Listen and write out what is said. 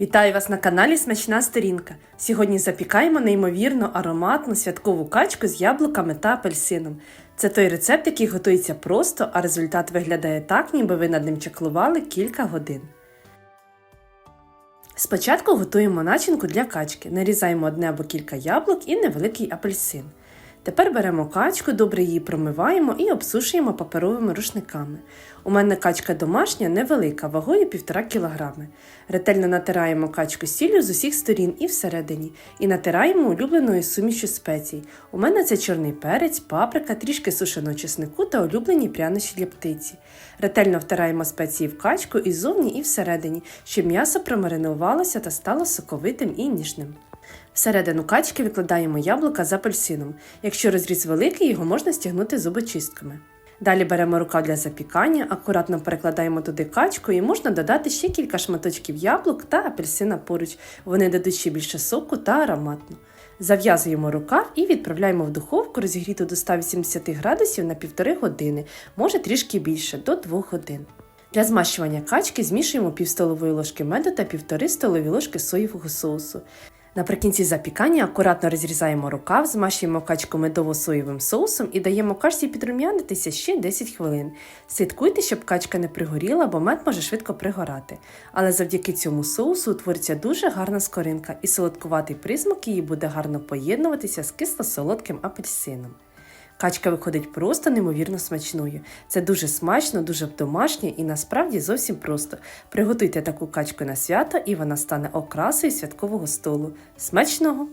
Вітаю вас на каналі Смачна Сторінка. Сьогодні запікаємо неймовірно ароматну святкову качку з яблуками та апельсином. Це той рецепт, який готується просто, а результат виглядає так, ніби ви над ним чаклували кілька годин. Спочатку готуємо начинку для качки. Нарізаємо одне або кілька яблук і невеликий апельсин. Тепер беремо качку, добре її промиваємо і обсушуємо паперовими рушниками. У мене качка домашня, невелика, вагою 1,5 кг. Ретельно натираємо качку сіллю з усіх сторін і всередині, і натираємо улюбленою сумішю спецій. У мене це чорний перець, паприка, трішки сушеного чеснику та улюблені прянощі для птиці. Ретельно втираємо спеції в качку і зовні, і всередині, щоб м'ясо промаринувалося та стало соковитим і ніжним. Всередину качки викладаємо яблука з апельсином. Якщо розріз великий, його можна стягнути зубочистками. Далі беремо рукав для запікання, акуратно перекладаємо туди качку і можна додати ще кілька шматочків яблук та апельсина поруч. Вони дадуть ще більше соку та ароматно. Зав'язуємо рукав і відправляємо в духовку розігріту до 180 градусів на 1,5 години, може трішки більше, до 2 годин. Для змащування качки змішуємо пів столової ложки меду та 1,5 столові ложки соєвого соусу. Наприкінці запікання акуратно розрізаємо рукав, змащуємо качку медово-соєвим соусом і даємо качці підрум'янитися ще 10 хвилин. Слідкуйте, щоб качка не пригоріла, бо мед може швидко пригорати. Але завдяки цьому соусу утвориться дуже гарна скоринка, і солодкуватий присмак її буде гарно поєднуватися з кисло-солодким апельсином. Качка виходить просто неймовірно смачною. Це дуже смачно, дуже домашнє і насправді зовсім просто. Приготуйте таку качку на свято, і вона стане окрасою святкового столу. Смачного!